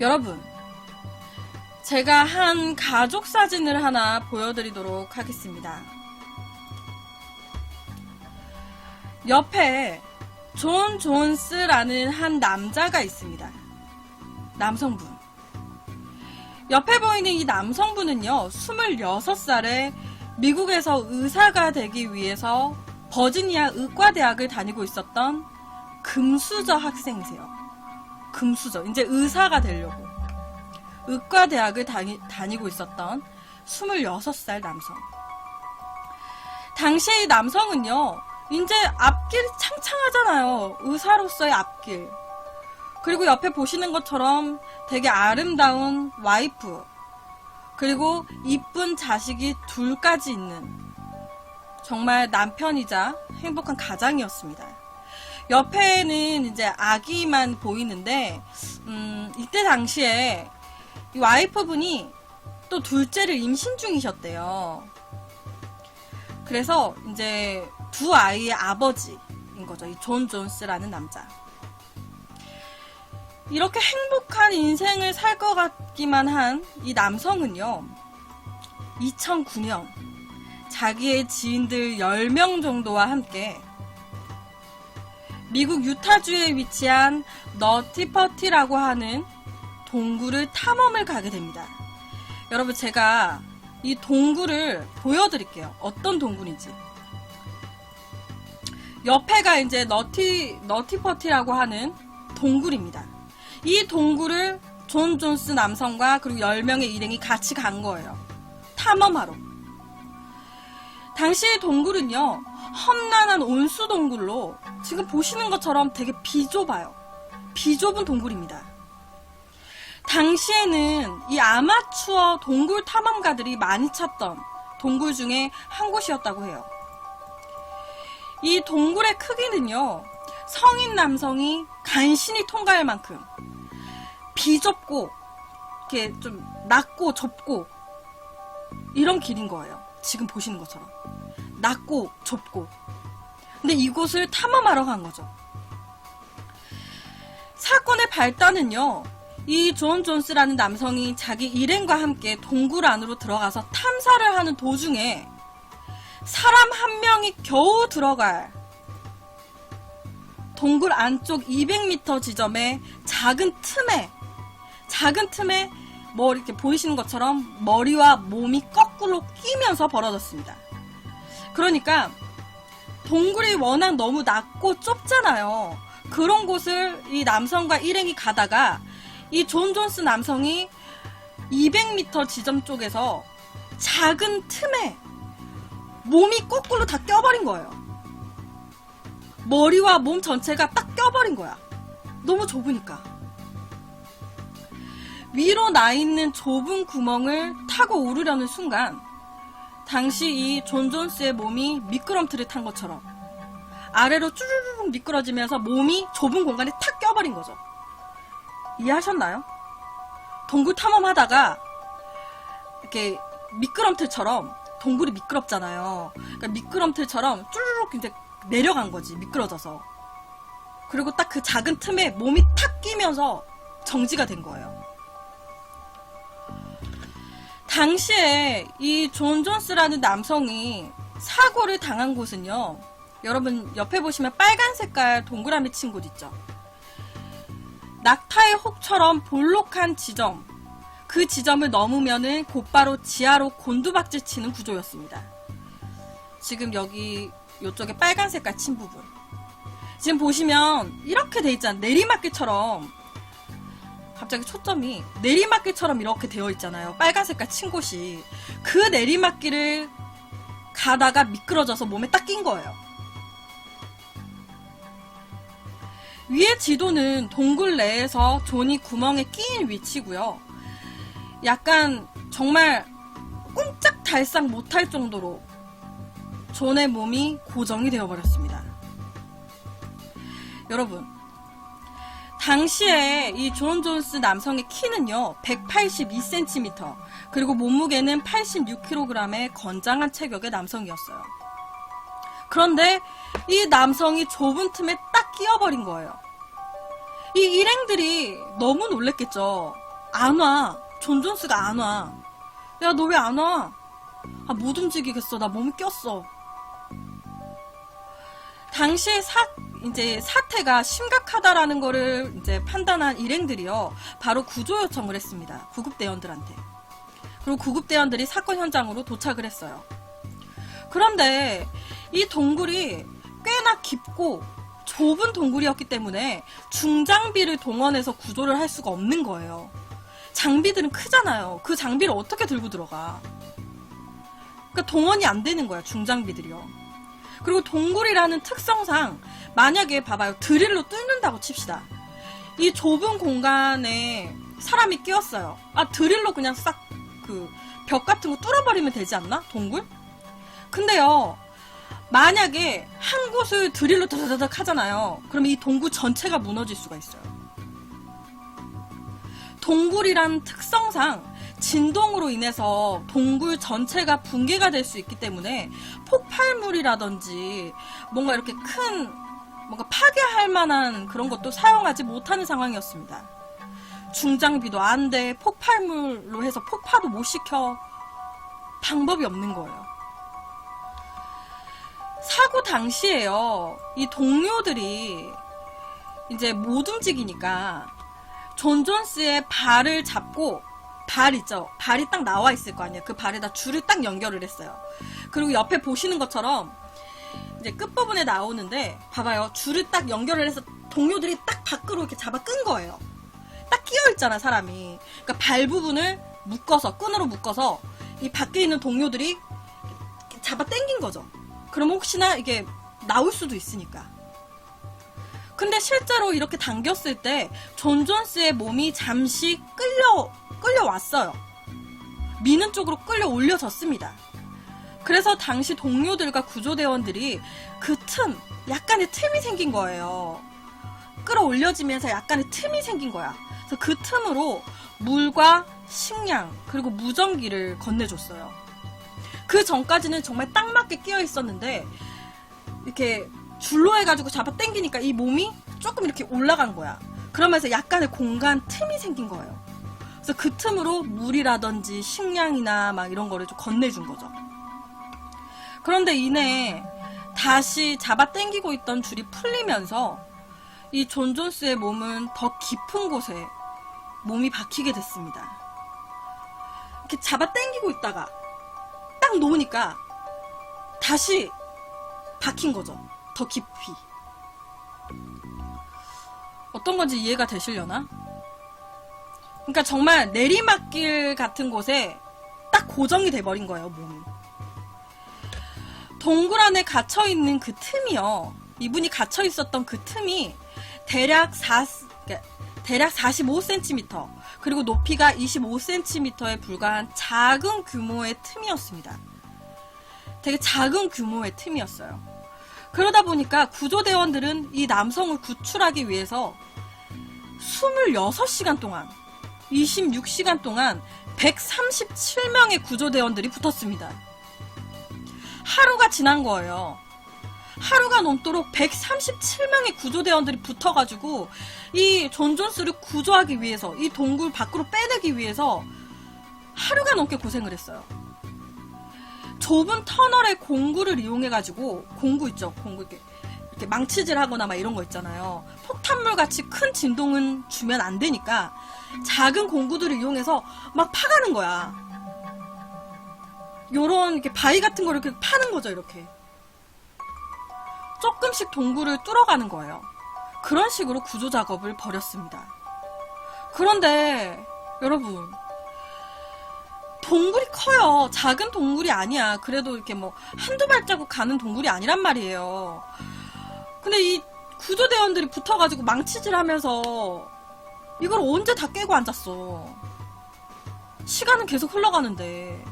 여러분, 제가 한 가족 사진을 하나 보여드리도록 하겠습니다. 옆에 존 존스라는 한 남자가 있습니다. 남성분. 옆에 보이는 이 남성분은요, 26살에 미국에서 의사가 되기 위해서 버지니아 의과대학을 다니고 있었던 금수저 학생이세요. 금수저. 이제 의사가 되려고. 의과대학을 다니, 다니고 있었던 26살 남성. 당시에 이 남성은요, 이제 앞길이 창창하잖아요. 의사로서의 앞길. 그리고 옆에 보시는 것처럼 되게 아름다운 와이프. 그리고 이쁜 자식이 둘까지 있는 정말 남편이자 행복한 가장이었습니다. 옆에는 이제 아기만 보이는데, 음, 이때 당시에 이 와이프분이 또 둘째를 임신 중이셨대요. 그래서 이제 두 아이의 아버지인 거죠. 이 존 존스라는 남자. 이렇게 행복한 인생을 살 것 같기만 한 이 남성은요, 2009년 자기의 지인들 10명 정도와 함께 미국 유타주에 위치한 너티퍼티라고 하는 동굴을 탐험을 가게 됩니다. 여러분, 제가 이 동굴을 보여드릴게요. 어떤 동굴인지. 옆에가 이제 너티, 너티퍼티라고 하는 동굴입니다. 이 동굴을 존 존스 남성과 그리고 10명의 일행이 같이 간 거예요. 탐험하러. 당시 동굴은요, 험난한 온수 동굴로 지금 보시는 것처럼 되게 비좁아요. 비좁은 동굴입니다. 당시에는 이 아마추어 동굴 탐험가들이 많이 찾던 동굴 중에 한 곳이었다고 해요. 이 동굴의 크기는요, 성인 남성이 간신히 통과할 만큼 비좁고, 이렇게 좀 낮고 좁고, 이런 길인 거예요. 지금 보시는 것처럼. 낮고 좁고. 근데 이곳을 탐험하러 간 거죠. 사건의 발단은요, 이 존 존스라는 남성이 자기 일행과 함께 동굴 안으로 들어가서 탐사를 하는 도중에 사람 한 명이 겨우 들어갈 동굴 안쪽 200m 지점에 작은 틈에 작은 틈에 뭐 이렇게 보이시는 것처럼 머리와 몸이 거꾸로 끼면서 벌어졌습니다. 그러니까 동굴이 워낙 너무 낮고 좁잖아요. 그런 곳을 이 남성과 일행이 가다가 이 존 존스 남성이 200m 지점 쪽에서 작은 틈에 몸이 거꾸로 다 껴버린 거예요. 머리와 몸 전체가 딱 껴버린 거야. 너무 좁으니까. 위로 나 있는 좁은 구멍을 타고 오르려는 순간, 당시 이 존 존스의 몸이 미끄럼틀을 탄 것처럼 아래로 쭈르륵 미끄러지면서 몸이 좁은 공간에 탁 껴버린 거죠. 이해하셨나요? 동굴 탐험하다가 이렇게 미끄럼틀처럼 동굴이 미끄럽잖아요. 그러니까 미끄럼틀처럼 쭈르륵 이제 내려간 거지 미끄러져서. 그리고 딱 그 작은 틈에 몸이 탁 끼면서 정지가 된 거예요. 당시에 이 존 존스라는 남성이 사고를 당한 곳은요. 여러분 옆에 보시면 빨간 색깔 동그라미 친 곳 있죠. 낙타의 혹처럼 볼록한 지점, 그 지점을 넘으면은 곧바로 지하로 곤두박질 치는 구조였습니다. 지금 여기 이쪽에 빨간 색깔 친 부분. 지금 보시면 이렇게 돼 있잖아요. 내리막길처럼 갑자기 초점이 내리막길처럼 이렇게 되어 있잖아요. 빨간 색깔 친 곳이 그 내리막길을 가다가 미끄러져서 몸에 딱 낀 거예요. 위의 지도는 동굴 내에서 존이 구멍에 끼인 위치고요. 약간 정말 꼼짝 달싹 못할 정도로 존의 몸이 고정이 되어버렸습니다. 여러분, 당시에 이 존 존스 남성의 키는요, 182cm, 그리고 몸무게는 86kg의 건장한 체격의 남성이었어요. 그런데 이 남성이 좁은 틈에 딱 끼어버린 거예요. 이 일행들이 너무 놀랬겠죠. 안 와. 존 존스가 안 와. 야, 너 왜 안 와? 아, 못 움직이겠어. 나 몸이 꼈어. 당시 사, 이제 사태가 심각하다라는 거를 이제 판단한 일행들이요. 바로 구조 요청을 했습니다. 구급대원들한테. 그리고 구급대원들이 사건 현장으로 도착을 했어요. 그런데 이 동굴이 꽤나 깊고 좁은 동굴이었기 때문에 중장비를 동원해서 구조를 할 수가 없는 거예요. 장비들은 크잖아요. 그 장비를 어떻게 들고 들어가? 그러니까 동원이 안 되는 거야, 중장비들이요. 그리고 동굴이라는 특성상 만약에 봐봐요. 드릴로 뚫는다고 칩시다. 이 좁은 공간에 사람이 끼었어요. 아, 드릴로 그냥 싹 그 벽 같은 거 뚫어버리면 되지 않나? 동굴? 근데요. 만약에 한 곳을 드릴로 다다닥 하잖아요. 그러면 이 동굴 전체가 무너질 수가 있어요. 동굴이란 특성상 진동으로 인해서 동굴 전체가 붕괴가 될 수 있기 때문에 폭발물이라든지 뭔가 이렇게 큰 뭔가 파괴할 만한 그런 것도 사용하지 못하는 상황이었습니다. 중장비도 안 돼, 폭발물로 해서 폭파도 못 시켜. 방법이 없는 거예요. 사고 당시에요. 이 동료들이 이제 못 움직이니까 존 존스의 발을 잡고 발 있죠. 발이 딱 나와 있을 거 아니에요. 그 발에다 줄을 딱 연결을 했어요. 그리고 옆에 보시는 것처럼 이제 끝부분에 나오는데 봐봐요. 줄을 딱 연결을 해서 동료들이 딱 밖으로 이렇게 잡아 끈 거예요. 딱 끼어 있잖아, 사람이. 그러니까 발 부분을 묶어서 끈으로 묶어서 이 밖에 있는 동료들이 잡아 당긴 거죠. 그럼 혹시나 이게 나올 수도 있으니까. 근데 실제로 이렇게 당겼을 때 존 존스의 몸이 잠시 끌려 끌려왔어요. 미는 쪽으로 끌려 올려졌습니다. 그래서 당시 동료들과 구조대원들이 그 틈, 약간의 틈이 생긴 거예요. 끌어올려지면서 약간의 틈이 생긴 거야. 그래서 그 틈으로 물과 식량, 그리고 무전기를 건네줬어요. 그 전까지는 정말 딱 맞게 끼어 있었는데, 이렇게 줄로 해가지고 잡아 당기니까 이 몸이 조금 이렇게 올라간 거야. 그러면서 약간의 공간 틈이 생긴 거예요. 그래서 그 틈으로 물이라든지 식량이나 막 이런 거를 좀 건네준 거죠. 그런데 이내 다시 잡아 당기고 있던 줄이 풀리면서 이 존 존스의 몸은 더 깊은 곳에 몸이 박히게 됐습니다. 이렇게 잡아 당기고 있다가 딱 놓으니까 다시 박힌 거죠. 더 깊이. 어떤 건지 이해가 되시려나? 그러니까 정말 내리막길 같은 곳에 딱 고정이 돼버린 거예요, 몸이. 동굴 안에 갇혀 있는 그 틈이요. 이분이 갇혀 있었던 그 틈이 대략 4, 그러니까 대략 45cm, 그리고 높이가 25cm에 불과한 작은 규모의 틈이었습니다. 되게 작은 규모의 틈이었어요. 그러다 보니까 구조대원들은 이 남성을 구출하기 위해서 26시간 동안, 26시간 동안 137명의 구조대원들이 붙었습니다. 하루가 지난 거예요. 하루가 넘도록 137명의 구조대원들이 붙어가지고 이 존 존스를 구조하기 위해서 이 동굴 밖으로 빼내기 위해서 하루가 넘게 고생을 했어요. 좁은 터널의 공구를 이용해가지고 공구 있죠, 공구 이렇게 이렇게 망치질하거나 막 이런 거 있잖아요. 폭탄물 같이 큰 진동은 주면 안 되니까 작은 공구들을 이용해서 막 파가는 거야. 요런 이렇게 바위 같은 거를 이렇게 파는 거죠, 이렇게. 조금씩 동굴을 뚫어가는 거예요. 그런 식으로 구조 작업을 벌였습니다. 그런데 여러분 동굴이 커요. 작은 동굴이 아니야. 그래도 이렇게 뭐 한두 발자국 가는 동굴이 아니란 말이에요. 근데 이 구조대원들이 붙어가지고 망치질 하면서 이걸 언제 다 깨고 앉았어. 시간은 계속 흘러가는데.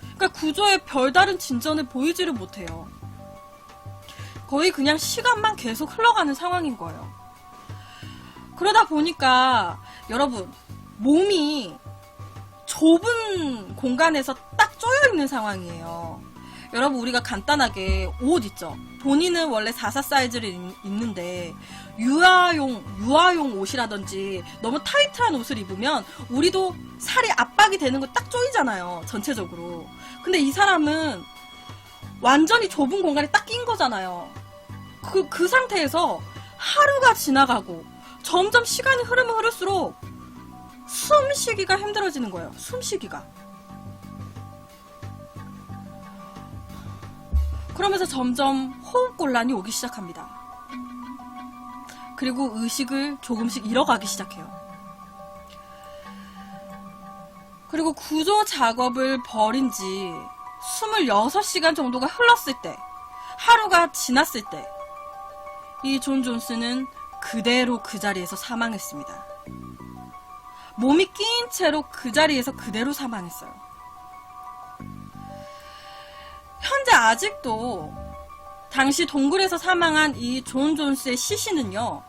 그러니까 구조에 별다른 진전을 보이지를 못해요. 거의 그냥 시간만 계속 흘러가는 상황인 거예요. 그러다 보니까 여러분 몸이 좁은 공간에서 딱 쪼여 있는 상황이에요. 여러분 우리가 간단하게 옷 있죠. 본인은 원래 44 사이즈를 입- 입는데 유아용 유아용 옷이라든지 너무 타이트한 옷을 입으면 우리도 살이 압박이 되는 거 딱 쪼이잖아요. 전체적으로. 근데 이 사람은 완전히 좁은 공간에 딱 낀 거잖아요. 그, 그 상태에서 하루가 지나가고 점점 시간이 흐르면 흐를수록 숨 쉬기가 힘들어지는 거예요. 숨 쉬기가. 그러면서 점점 호흡곤란이 오기 시작합니다. 그리고 의식을 조금씩 잃어가기 시작해요. 그리고 구조 작업을 벌인 지 26시간 정도가 흘렀을 때, 하루가 지났을 때, 이 존 존스는 그대로 그 자리에서 사망했습니다. 몸이 끼인 채로 그 자리에서 그대로 사망했어요. 현재 아직도 당시 동굴에서 사망한 이 존 존스의 시신은요,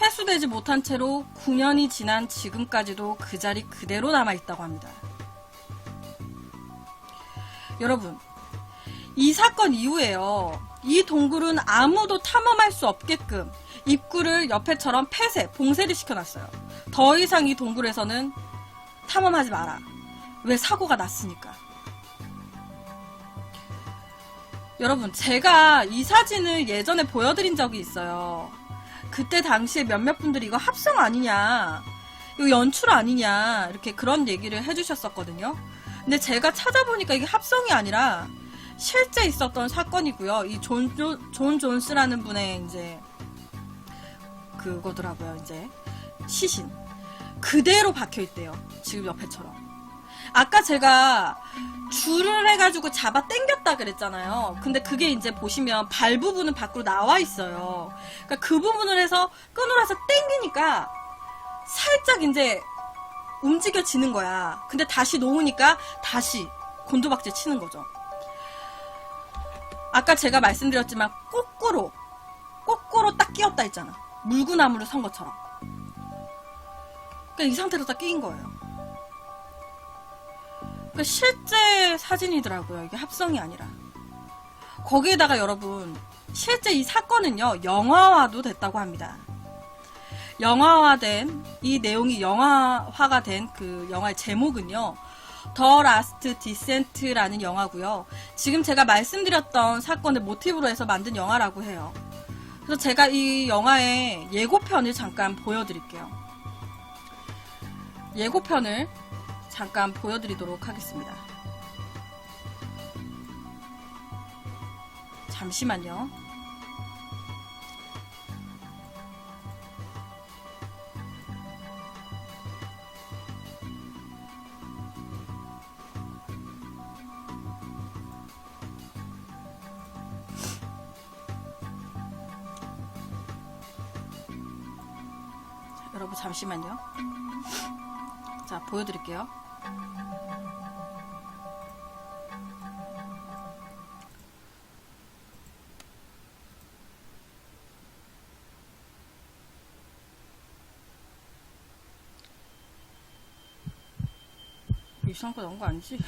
회수되지 못한 채로 9년이 지난 지금까지도 그 자리 그대로 남아있다고 합니다. 여러분, 이 사건 이후에요, 이 동굴은 아무도 탐험할 수 없게끔 입구를 옆에처럼 폐쇄, 봉쇄를 시켜놨어요. 더 이상 이 동굴에서는 탐험하지 마라. 왜 사고가 났으니까. 여러분, 제가 이 사진을 예전에 보여드린 적이 있어요. 그때 당시에 몇몇 분들이 이거 합성 아니냐, 이거 연출 아니냐, 이렇게 그런 얘기를 해주셨었거든요. 근데 제가 찾아보니까 이게 합성이 아니라 실제 있었던 사건이고요. 이 존, 존, 존 존스라는 분의 이제 그거더라고요, 이제. 시신. 그대로 박혀 있대요. 지금 옆에처럼. 아까 제가 줄을 해가지고 잡아 당겼다 그랬잖아요. 근데 그게 이제 보시면 발 부분은 밖으로 나와 있어요. 그러니까 그 부분을 해서 해서 당기니까 살짝 이제 움직여지는 거야. 근데 다시 놓으니까 다시 곤두박질 치는 거죠. 아까 제가 말씀드렸지만 거꾸로 거꾸로 딱 끼었다 했잖아. 물구나무를 선 것처럼. 그러니까 이 상태로 딱 끼인 거예요. 그러니까 실제 사진이더라고요. 이게 합성이 아니라. 거기에다가 여러분, 실제 이 사건은요, 영화화도 됐다고 합니다. 영화화된, 이 내용이 영화화가 된 그 영화의 제목은요, 더 라스트 디센트라는 영화고요. 지금 제가 말씀드렸던 사건을 모티브로 해서 만든 영화라고 해요. 그래서 제가 이 영화의 예고편을 잠깐 보여드릴게요. 예고편을 잠깐 보여드리도록 하겠습니다. 잠시만요. 잠시만요. 자 보여드릴게요. 이상한 거 나온 거 아니지?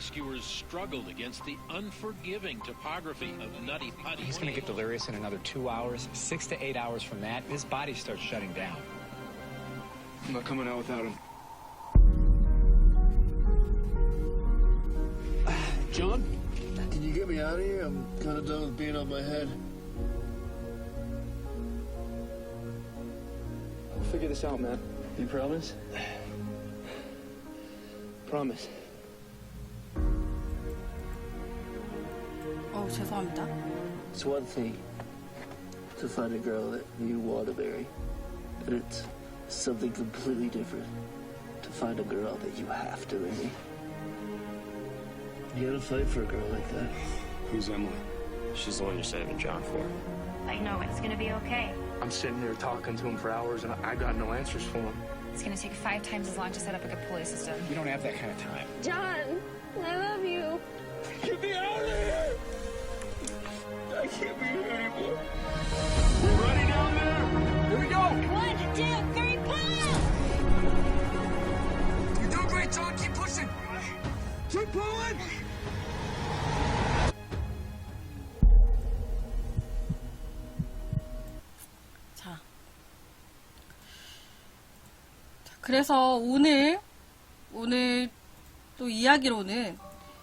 Rescuers struggled against the unforgiving topography of Nutty Putty. He's going to get delirious in another two hours. Six to eight hours from that, his body starts shutting down. I'm not coming out without him. John? Can you get me out of here? I'm kind of done with being on my head. We'll figure this out, man. You promise? promise. 어우 죄송합니다. It's one thing to find a girl that you want to marry, and it's something completely different to find a girl that you have to marry. You gotta fight for a girl like that. Who's Emily? She's the one you're saving John for. I know it's gonna be okay. I'm sitting there talking to him for hours and I got no answers for him. It's gonna take five times as long to set up a good pulley system. We don't have that kind of time. John, 그래서 오늘, 오늘 또 이야기로는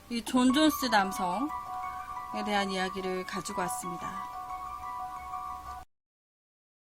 이 존 존스 남성에 대한 이야기를 가지고 왔습니다.